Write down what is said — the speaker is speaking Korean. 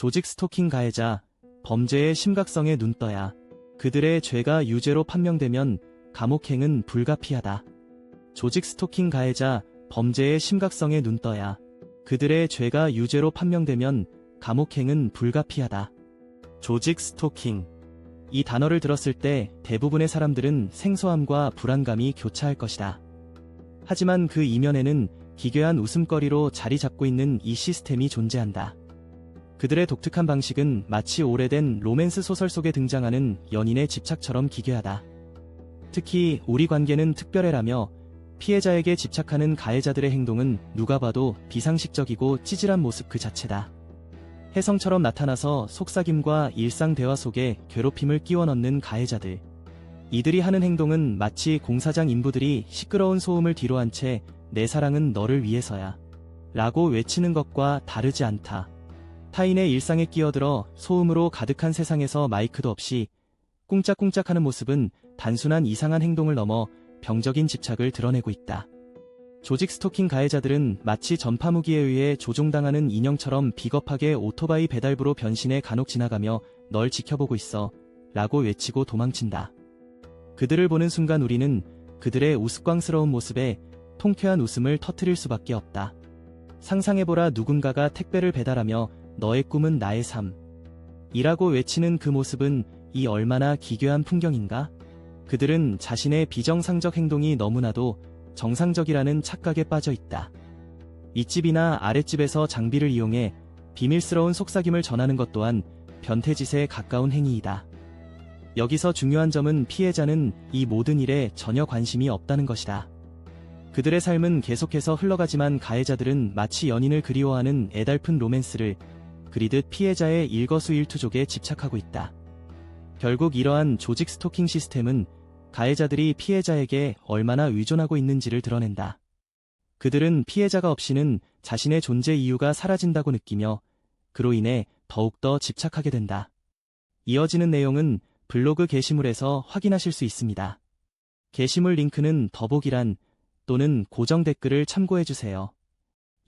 조직 스토킹 가해자, 범죄의 심각성에 눈떠야 그들의 죄가 유죄로 판명되면 감옥행은 불가피하다. 조직 스토킹 가해자, 범죄의 심각성에 눈떠야 그들의 죄가 유죄로 판명되면 감옥행은 불가피하다. 조직 스토킹. 이 단어를 들었을 때 대부분의 사람들은 생소함과 불안감이 교차할 것이다. 하지만 그 이면에는 기괴한 웃음거리로 자리 잡고 있는 이 시스템이 존재한다. 그들의 독특한 방식은 마치 오래된 로맨스 소설 속에 등장하는 연인의 집착처럼 기괴하다. 특히 우리 관계는 특별해라며 피해자에게 집착하는 가해자들의 행동은 누가 봐도 비상식적이고 찌질한 모습 그 자체다. 혜성처럼 나타나서 속삭임과 일상 대화 속에 괴롭힘을 끼워 넣는 가해자들. 이들이 하는 행동은 마치 공사장 인부들이 시끄러운 소음을 뒤로 한 채 내 사랑은 너를 위해서야. 라고 외치는 것과 다르지 않다. 타인의 일상에 끼어들어 소음으로 가득한 세상에서 마이크도 없이 꿍짝꿍짝 하는 모습은 단순한 이상한 행동을 넘어 병적인 집착을 드러내고 있다. 조직 스토킹 가해자들은 마치 전파무기에 의해 조종당하는 인형처럼 비겁하게 오토바이 배달부로 변신해 간혹 지나가며 널 지켜보고 있어 라고 외치고 도망친다. 그들을 보는 순간 우리는 그들의 우스꽝스러운 모습에 통쾌한 웃음을 터트릴 수밖에 없다. 상상해보라 누군가가 택배를 배달하며 너의 꿈은 나의 삶. 이라고 외치는 그 모습은 이 얼마나 기괴한 풍경인가? 그들은 자신의 비정상적 행동이 너무나도 정상적이라는 착각에 빠져 있다. 윗집이나 아랫집에서 장비를 이용해 비밀스러운 속삭임을 전하는 것 또한 변태짓에 가까운 행위이다. 여기서 중요한 점은 피해자는 이 모든 일에 전혀 관심이 없다는 것이다. 그들의 삶은 계속해서 흘러가지만 가해자들은 마치 연인을 그리워하는 애달픈 로맨스를 그리듯 피해자의 일거수일투족에 집착하고 있다. 결국 이러한 조직 스토킹 시스템은 가해자들이 피해자에게 얼마나 의존하고 있는지를 드러낸다. 그들은 피해자가 없이는 자신의 존재 이유가 사라진다고 느끼며 그로 인해 더욱더 집착하게 된다. 이어지는 내용은 블로그 게시물에서 확인하실 수 있습니다. 게시물 링크는 더보기란 또는 고정 댓글을 참고해주세요.